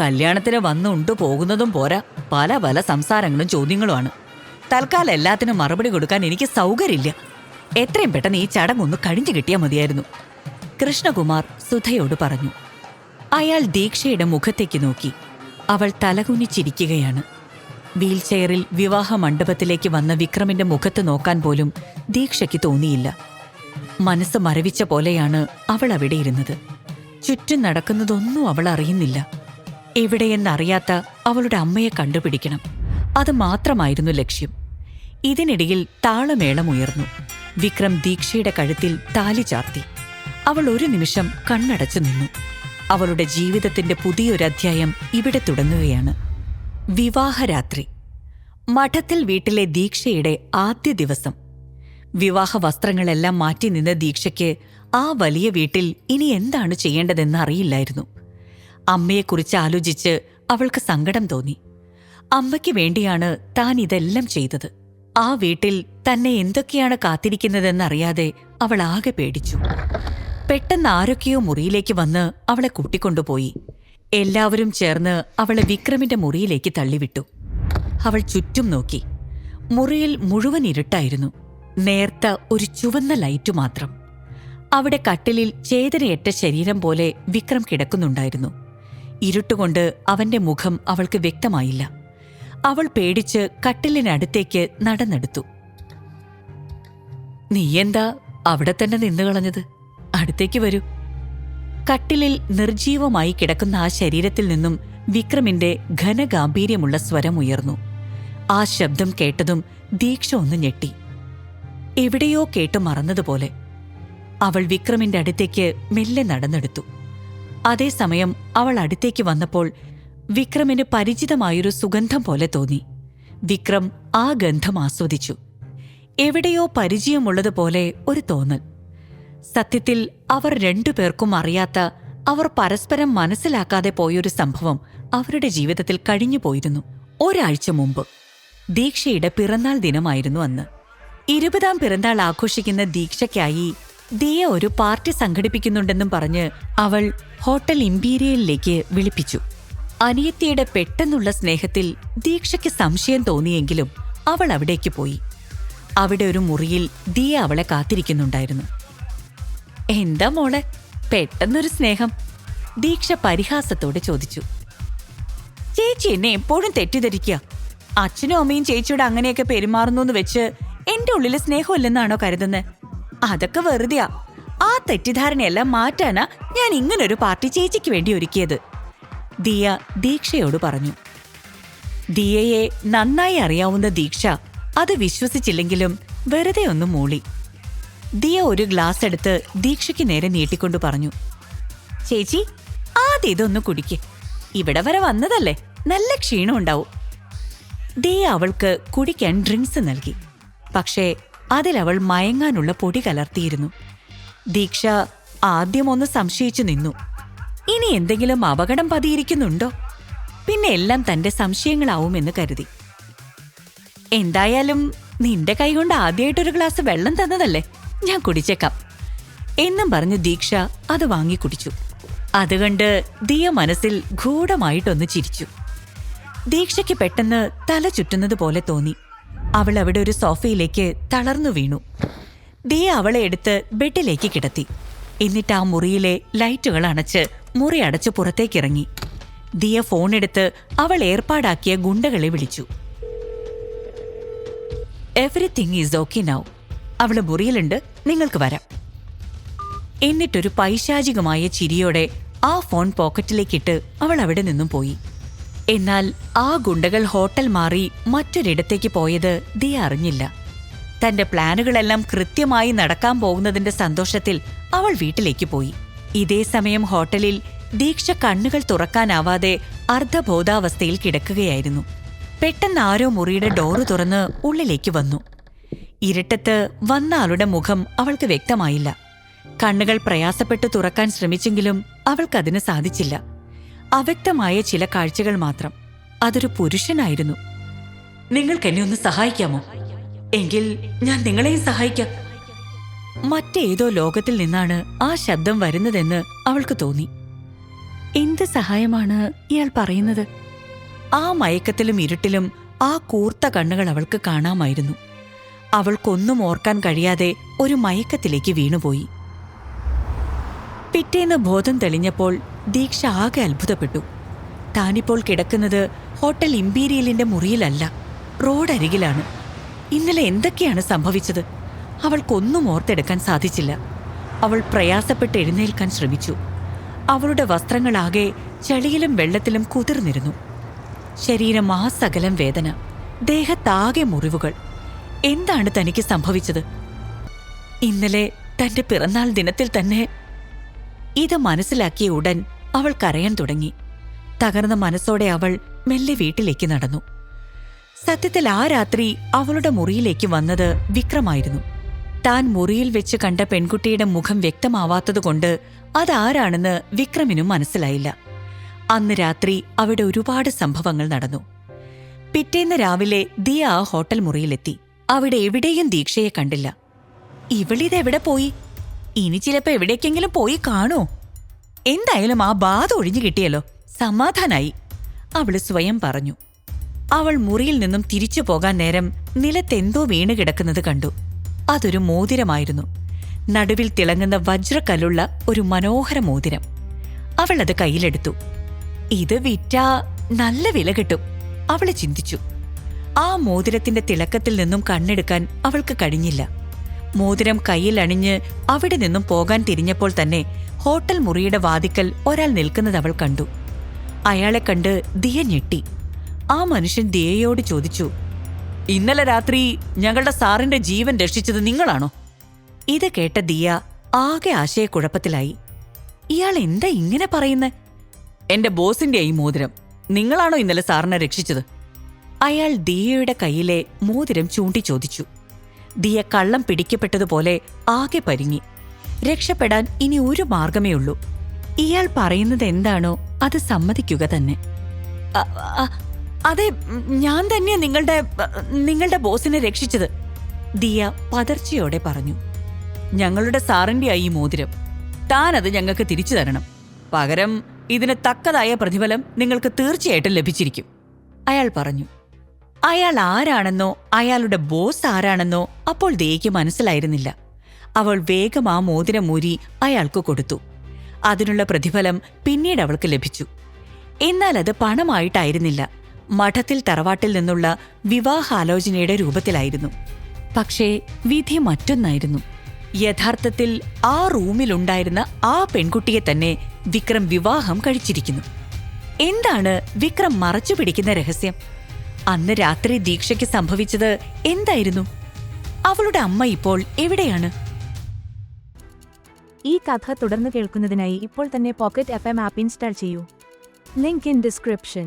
കല്യാണത്തിന് വന്നുണ്ട് പോകുന്നതും പോരാ. പല പല സംസാരങ്ങളും ചോദ്യങ്ങളുമാണ്. തൽക്കാലം എല്ലാത്തിനും മറുപടി കൊടുക്കാൻ എനിക്ക് സൗകര്യമില്ല. എത്രയും പെട്ടെന്ന് ഈ ചടങ്ങൊന്ന് കഴിഞ്ഞു കിട്ടിയാൽ മതിയായിരുന്നു. കൃഷ്ണകുമാർ സുധയോട് പറഞ്ഞു. അയാൾ ദീക്ഷയുടെ മുഖത്തേക്ക് നോക്കി. അവൾ തലകുനിച്ചിരിക്കുകയാണ്. വീൽചെയറിൽ വിവാഹ മണ്ഡപത്തിലേക്ക് വന്ന വിക്രമിന്റെ മുഖത്ത് നോക്കാൻ പോലും ദീക്ഷയ്ക്ക് തോന്നിയില്ല. മനസ്സ് മരവിച്ച പോലെയാണ് അവൾ അവിടെ ഇരുന്നത്. ചുറ്റും നടക്കുന്നതൊന്നും അവൾ അറിയുന്നില്ല. എവിടെയെന്നറിയാത്ത അവളുടെ അമ്മയെ കണ്ടുപിടിക്കണം. അത് മാത്രമായിരുന്നു ലക്ഷ്യം. ഇതിനിടയിൽ താളമേളമുയർന്നു വിക്രം ദീക്ഷയുടെ കഴുത്തിൽ താലി ചാർത്തി. അവൾ ഒരു നിമിഷം കണ്ണടച്ചു നിന്നു. അവളുടെ ജീവിതത്തിന്റെ പുതിയൊരധ്യായം ഇവിടെ തുടങ്ങുകയാണ്. വിവാഹരാത്രി. മഠത്തിൽ വീട്ടിലെ ദീക്ഷയുടെ ആദ്യ ദിവസം. വിവാഹ വസ്ത്രങ്ങളെല്ലാം മാറ്റി നിന്ന ദീക്ഷയ്ക്ക് ആ വലിയ വീട്ടിൽ ഇനി എന്താണ് ചെയ്യേണ്ടതെന്ന് അറിയില്ലായിരുന്നു. അമ്മയെക്കുറിച്ച് ആലോചിച്ച് അവൾക്ക് സങ്കടം തോന്നി. അമ്മയ്ക്ക് വേണ്ടിയാണ് താൻ ഇതെല്ലാം ചെയ്തത്. ആ വീട്ടിൽ തന്നെ എന്തൊക്കെയാണ് കാത്തിരിക്കുന്നതെന്നറിയാതെ അവൾ ആകെ പേടിച്ചു. പെട്ടെന്ന് ആരൊക്കെയോ മുറിയിലേക്ക് വന്ന് അവളെ കൂട്ടിക്കൊണ്ടുപോയി. എല്ലാവരും ചേർന്ന് അവളെ വിക്രമിന്റെ മുറിയിലേക്ക് തള്ളിവിട്ടു. അവൾ ചുറ്റും നോക്കി. മുറിയിൽ മുഴുവൻ ഇരുട്ടായിരുന്നു. നേർത്ത ഒരു ചുവന്ന ലൈറ്റു മാത്രം. അവിടെ കട്ടിലിൽ ചേതനയറ്റ ശരീരം പോലെ വിക്രം കിടക്കുന്നുണ്ടായിരുന്നു. ഇരുട്ടുകൊണ്ട് അവന്റെ മുഖം അവൾക്ക് വ്യക്തമായില്ല. അവൾ പേടിച്ച് കട്ടിലിനടുത്തേക്ക് നടന്നെടുത്തു. നീയെന്താ അവിടെ തന്നെ നിന്നു കളഞ്ഞത്? അടുത്തേക്ക് വരൂ. കട്ടിലിൽ നിർജീവമായി കിടക്കുന്ന ആ ശരീരത്തിൽ നിന്നും വിക്രമിന്റെ ഘനഗാംഭീര്യമുള്ള സ്വരം ഉയർന്നു. ആ ശബ്ദം കേട്ടതും ദീക്ഷ ഒന്ന് ഞെട്ടി. എവിടെയോ കേട്ട് മറന്നതുപോലെ അവൾ വിക്രമിന്റെ അടുത്തേക്ക് മെല്ലെ നടന്നെടുത്തു. അതേസമയം അവൾ അടുത്തേക്ക് വന്നപ്പോൾ വിക്രമിന് പരിചിതമായൊരു സുഗന്ധം പോലെ തോന്നി. വിക്രം ആ ഗന്ധം ആസ്വദിച്ചു. എവിടെയോ പരിചയമുള്ളതുപോലെ ഒരു തോന്നൽ. സത്യത്തിൽ അവർ രണ്ടുപേർക്കും അറിയാത്ത അവർ പരസ്പരം മനസ്സിലാക്കാതെ പോയൊരു സംഭവം അവരുടെ ജീവിതത്തിൽ കഴിഞ്ഞുപോയിരുന്നു ഒരാഴ്ച മുമ്പ്. ദീക്ഷയുടെ പിറന്നാൾ ദിനമായിരുന്നു അന്ന്. ഇരുപതാം പിറന്നാൾ ആഘോഷിക്കുന്ന ദീക്ഷയ്ക്കായി ദിയ ഒരു പാർട്ടി സംഘടിപ്പിക്കുന്നുണ്ടെന്നും പറഞ്ഞ് അവൾ ഹോട്ടൽ ഇമ്പീരിയലിലേക്ക് വിളിപ്പിച്ചു. അനിയത്തിയുടെ പെട്ടെന്നുള്ള സ്നേഹത്തിൽ ദീക്ഷയ്ക്ക് സംശയം തോന്നിയെങ്കിലും അവൾ അവിടേക്ക് പോയി. അവിടെ ഒരു മുറിയിൽ ദിയ അവളെ കാത്തിരിക്കുന്നുണ്ടായിരുന്നു. എന്താ മോളെ? പെട്ടെന്നൊരു സ്നേഹം ദീക്ഷ പരിഹാസത്തോടെ ചോദിച്ചു. ചേച്ചി എന്നെ എപ്പോഴും തെറ്റിദ്ധരിക്കുക അച്ഛനും അമ്മയും ചേച്ചിയോട് അങ്ങനെയൊക്കെ പെരുമാറുന്നു എന്ന് വെച്ച് എന്റെ ഉള്ളിൽ സ്നേഹമില്ലെന്നാണോ കരുതുന്നത് അതൊക്കെ വെറുതെയാ. ആ തെറ്റിദ്ധാരണയെല്ലാം മാറ്റാനാ ഞാൻ ഇങ്ങനൊരു പാർട്ടി ചേച്ചിക്ക് വേണ്ടി ഒരുക്കിയത്. ദിയ ദീക്ഷയോട് പറഞ്ഞു. ദിയയെ നന്നായി അറിയാവുന്ന ദീക്ഷ അത് വിശ്വസിച്ചില്ലെങ്കിലും വെറുതെ ഒന്ന് മൂളി. ദിയ ഒരു ഗ്ലാസ് എടുത്ത് ദീക്ഷയ്ക്ക് നേരെ നീട്ടിക്കൊണ്ട് പറഞ്ഞു. ചേച്ചി ആദ്യം ഇതൊന്ന് കുടിക്ക്. ഇവിടെ വരെ വന്നതല്ലേ? നല്ല ക്ഷീണം ഉണ്ടാവും ദിയ അവൾക്ക് കുടിക്കാൻ ഡ്രിങ്ക്സ് നൽകി. പക്ഷേ അതിലവൾ മയങ്ങാനുള്ള പൊടി കലർത്തിയിരുന്നു. ദീക്ഷ ആദ്യം ഒന്ന് സംശയിച്ചു നിന്നു. ഇനി എന്തെങ്കിലും അപകടം പതിയിരിക്കുന്നുണ്ടോ? പിന്നെ എല്ലാം തന്റെ സംശയങ്ങളാവുമെന്ന് കരുതി. എന്തായാലും നിന്റെ കൈകൊണ്ട് ആദ്യമായിട്ടൊരു ഗ്ലാസ് വെള്ളം തന്നതല്ലേ? ഞാൻ കുടിച്ചേക്കാം. എന്നും പറഞ്ഞ് ദീക്ഷ അത് വാങ്ങി കുടിച്ചു. അതുകണ്ട് ദിയ മനസ്സിൽ ഗൂഢമായിട്ടൊന്ന് ചിരിച്ചു. ദീക്ഷയ്ക്ക് പെട്ടെന്ന് തല ചുറ്റുന്നത് പോലെ തോന്നി. അവൾ അവിടെ ഒരു സോഫയിലേക്ക് തളർന്നു വീണു. ദിയ അവളെ എടുത്ത് ബെഡിലേക്ക് കിടത്തി. എന്നിട്ട് ആ മുറിയിലെ ലൈറ്റുകൾ അണച്ച് മുറി അടച്ച് പുറത്തേക്കിറങ്ങി. ദിയ ഫോൺ ഫോണെടുത്ത് അവൾ ഏർപ്പാടാക്കിയ ഗുണ്ടകളെ വിളിച്ചു. എവറിത്തിങ് ഈസ് ഓക്കെ നൗ അവൾ മുറിയിലുണ്ട്. നിങ്ങൾക്ക് വരാം. എന്നിട്ടൊരു പൈശാചികമായ ചിരിയോടെ ആ ഫോൺ പോക്കറ്റിലേക്കിട്ട് അവൾ അവിടെ നിന്നും പോയി. എന്നാൽ ആ ഗുണ്ടകൾ ഹോട്ടൽ മാറി മറ്റൊരിടത്തേക്ക് പോയത് ദിയ അറിഞ്ഞില്ല. തന്റെ പ്ലാനുകളെല്ലാം കൃത്യമായി നടക്കാൻ പോകുന്നതിന്റെ സന്തോഷത്തിൽ അവൾ വീട്ടിലേക്ക് പോയി. ഇതേ സമയം ഹോട്ടലിൽ ദീക്ഷ കണ്ണുകൾ തുറക്കാനാവാതെ അർദ്ധബോധാവസ്ഥയിൽ കിടക്കുകയായിരുന്നു. പെട്ടെന്ന് ആരോ മുറിയുടെ ഡോറ് തുറന്ന് ഉള്ളിലേക്ക് വന്നു. ഇരുട്ടത്ത് വന്ന ആളുടെ മുഖം അവൾക്ക് വ്യക്തമായില്ല. കണ്ണുകൾ പ്രയാസപ്പെട്ട് തുറക്കാൻ ശ്രമിച്ചെങ്കിലും അവൾക്കതിന് സാധിച്ചില്ല. അവ്യക്തമായ ചില കാഴ്ചകൾ മാത്രം. അതൊരു പുരുഷനായിരുന്നു. നിങ്ങൾക്ക് എന്നെ ഒന്ന് സഹായിക്കാമോ? എങ്കിൽ ഞാൻ നിങ്ങളെയും സഹായിക്കാം. മറ്റേതോ ലോകത്തിൽ നിന്നാണ് ആ ശബ്ദം വരുന്നതെന്ന് അവൾക്ക് തോന്നി. എന്ത് സഹായമാണ് ഇയാൾ പറയുന്നത്? ആ മയക്കത്തിലും ഇരുട്ടിലും ആ കൂർത്ത കണ്ണുകൾ അവൾക്ക് കാണാമായിരുന്നു. അവൾക്കൊന്നും ഓർക്കാൻ കഴിയാതെ ഒരു മയക്കത്തിലേക്ക് വീണുപോയി. പിറ്റേന്ന് ബോധം തെളിഞ്ഞപ്പോൾ ദീക്ഷ ആകെ അത്ഭുതപ്പെട്ടു. താനിപ്പോൾ കിടക്കുന്നത് ഹോട്ടൽ ഇമ്പീരിയലിന്റെ മുറിയിലല്ല റോഡരികിലാണ്. ഇന്നലെ എന്തൊക്കെയാണ് സംഭവിച്ചത്? അവൾക്കൊന്നും ഓർത്തെടുക്കാൻ സാധിച്ചില്ല. അവൾ പ്രയാസപ്പെട്ട് എഴുന്നേൽക്കാൻ ശ്രമിച്ചു. അവളുടെ വസ്ത്രങ്ങളാകെ ചെളിയിലും വെള്ളത്തിലും കുതിർന്നിരുന്നു. ശരീരം ആ സകലം വേദന ദേഹത്താകെ മുറിവുകൾ. എന്താണ് തനിക്ക് സംഭവിച്ചത്? ഇന്നലെ തന്റെ പിറന്നാൾ ദിനത്തിൽ തന്നെ ഇത് മനസ്സിലാക്കിയ ഉടൻ അവൾ കരയാൻ തുടങ്ങി. തകർന്ന മനസ്സോടെ അവൾ മെല്ലെ വീട്ടിലേക്ക് നടന്നു. സത്യത്തിൽ ആ രാത്രി അവളുടെ മുറിയിലേക്ക് വന്നത് വിക്രമായിരുന്നു. താൻ മുറിയിൽ വെച്ച് കണ്ട പെൺകുട്ടിയുടെ മുഖം വ്യക്തമാവാത്തതുകൊണ്ട് അതാരാണെന്ന് വിക്രമിനും മനസ്സിലായില്ല. അന്ന് രാത്രി അവിടെ ഒരുപാട് സംഭവങ്ങൾ നടന്നു. പിറ്റേന്ന് രാവിലെ ദിയ ആ ഹോട്ടൽ മുറിയിലെത്തി. അവിടെ എവിടെയും ദീക്ഷയെ കണ്ടില്ല. ഇവളിതെവിടെ പോയി? ഇനി ചിലപ്പോ എവിടേക്കെങ്കിലും പോയി കാണോ എന്തായാലും ആ ബാധ ഒഴിഞ്ഞു കിട്ടിയല്ലോ. സമാധാനായി. അവൾ സ്വയം പറഞ്ഞു. അവൾ മുറിയിൽ നിന്നും തിരിച്ചു പോകാൻ നേരം നിലത്തെന്തോ വീണ് കിടക്കുന്നത് കണ്ടു. അതൊരു മോതിരമായിരുന്നു. നടുവിൽ തിളങ്ങുന്ന വജ്രക്കല്ലുള്ള ഒരു മനോഹര മോതിരം. അവൾ അത് കയ്യിലെടുത്തു. ഇത് വിറ്റാ നല്ല വില കിട്ടും അവൾ ചിന്തിച്ചു. ആ മോതിരത്തിന്റെ തിളക്കത്തിൽ നിന്നും കണ്ണെടുക്കാൻ അവൾക്ക് കഴിഞ്ഞില്ല. മോതിരം കയ്യിൽ അണിഞ്ഞ് അവിടെ നിന്നും പോകാൻ തിരിഞ്ഞപ്പോൾ തന്നെ ഹോട്ടൽ മുറിയുടെ വാതിക്കൽ ഒരാൾ നിൽക്കുന്നത് അവൾ കണ്ടു. അയാളെ കണ്ട് ദിയ ഞെട്ടി. ആ മനുഷ്യൻ ദിയയോട് ചോദിച്ചു ഇന്നലെ രാത്രി ഞങ്ങളുടെ സാറിന്റെ ജീവൻ രക്ഷിച്ചത് നിങ്ങളാണോ? ഇത് കേട്ട ദിയ ആകെ ആശയക്കുഴപ്പത്തിലായി. ഇയാൾ എന്താ ഇങ്ങനെ പറയുന്നേ? എന്റെ ബോസിന്റെ ഈ മോതിരം. നിങ്ങളാണോ ഇന്നലെ സാറിനെ രക്ഷിച്ചത്? അയാൾ ദിയയുടെ കയ്യിലെ മോതിരം ചൂണ്ടി ചോദിച്ചു ദിയ കള്ളം പിടിക്കപ്പെട്ടതുപോലെ ആകെ പരിങ്ങി. രക്ഷപ്പെടാൻ ഇനി ഒരു മാർഗമേ ഉള്ളൂ. ഇയാൾ പറയുന്നത് എന്താണോ അത് സമ്മതിക്കുക തന്നെ. അതെ ഞാൻ തന്നെ നിങ്ങളുടെ നിങ്ങളുടെ ബോസിനെ രക്ഷിച്ചത് ദിയ പതർച്ചയോടെ പറഞ്ഞു. ഞങ്ങളുടെ സാറിന്റെ ഈ മോതിരം. താൻ അത് ഞങ്ങൾക്ക് തിരിച്ചു തരണം. പകരം ഇതിന് തക്കതായ പ്രതിഫലം നിങ്ങൾക്ക് തീർച്ചയായിട്ടും ലഭിച്ചിരിക്കും. അയാൾ പറഞ്ഞു. അയാൾ ആരാണെന്നോ അയാളുടെ ബോസ് ആരാണെന്നോ അപ്പോൾ ദേയ്ക്ക് മനസ്സിലായിരുന്നില്ല. അവൾ വേഗം ആ മോതിരം മൂരി അയാൾക്ക് കൊടുത്തു. അതിനുള്ള പ്രതിഫലം പിന്നീട് അവൾക്ക് ലഭിച്ചു. എന്നാൽ അത് പണമായിട്ടായിരുന്നില്ല. മഠത്തിൽ തറവാട്ടിൽ നിന്നുള്ള വിവാഹാലോചനയുടെ രൂപത്തിലായിരുന്നു. പക്ഷേ വിധി മറ്റൊന്നായിരുന്നു. യഥാർത്ഥത്തിൽ ആ റൂമിലുണ്ടായിരുന്ന ആ പെൺകുട്ടിയെ തന്നെ വിക്രം വിവാഹം കഴിച്ചിരിക്കുന്നു. എന്താണ് വിക്രം മറച്ചു പിടിക്കുന്ന രഹസ്യം? അന്ന് രാത്രി ദീക്ഷയ്ക്ക് സംഭവിച്ചത് എന്തായിരുന്നു? അവളുടെ അമ്മ ഇപ്പോൾ എവിടെയാണ്? ഈ കഥ തുടർന്ന് കേൾക്കുന്നതിനായി ഇപ്പോൾ തന്നെ പോക്കറ്റ് എഫ് എം ആപ്പ് ഇൻസ്റ്റാൾ ചെയ്യൂ. Link in description